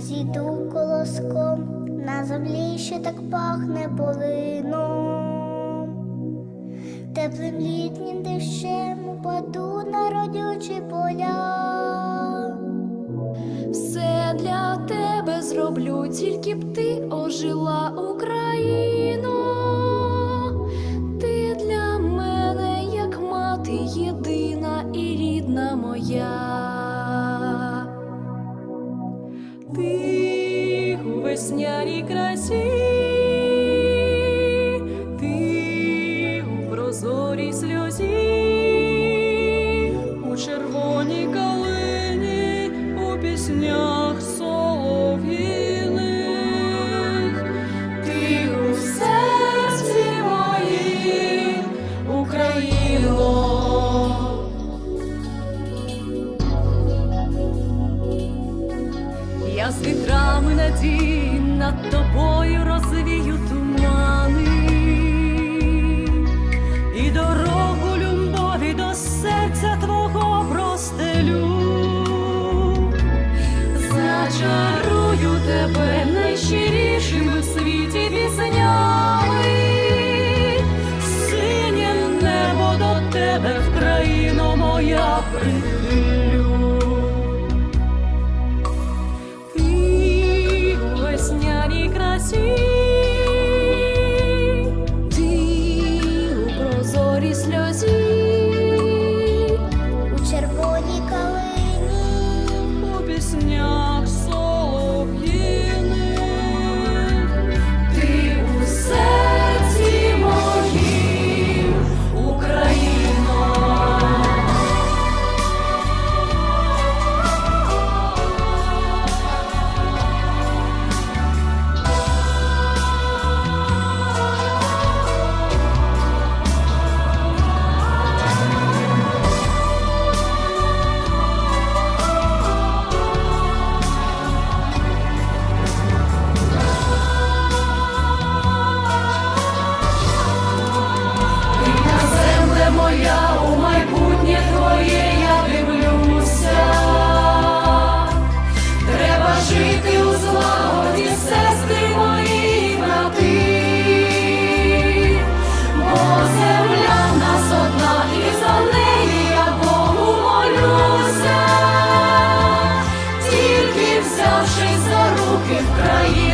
зійду колоском на землі, ще так пахне полином. Теплим літнім дощем упаду на родючі поля. Все для тебе зроблю, тільки б ти ожила Україно. Ти у весняній красі, ти у прозорій сльозі, у червоній калині, у піснях солов'їних, ти у серці моїм, Україно. Я з вітрами надій над тобою розвію тумани і дорогу любові до серця твого простелю. Зачарую тебе найщирішими в світі піснями, синє небо до тебе в країну моя прихилю. Майбутнє твоє я дивлюся. Треба жити у злагоді, сестри мої брати. Бо земля нас одна, і за неї я Богу молюся. Тільки взявшись за руки в країні.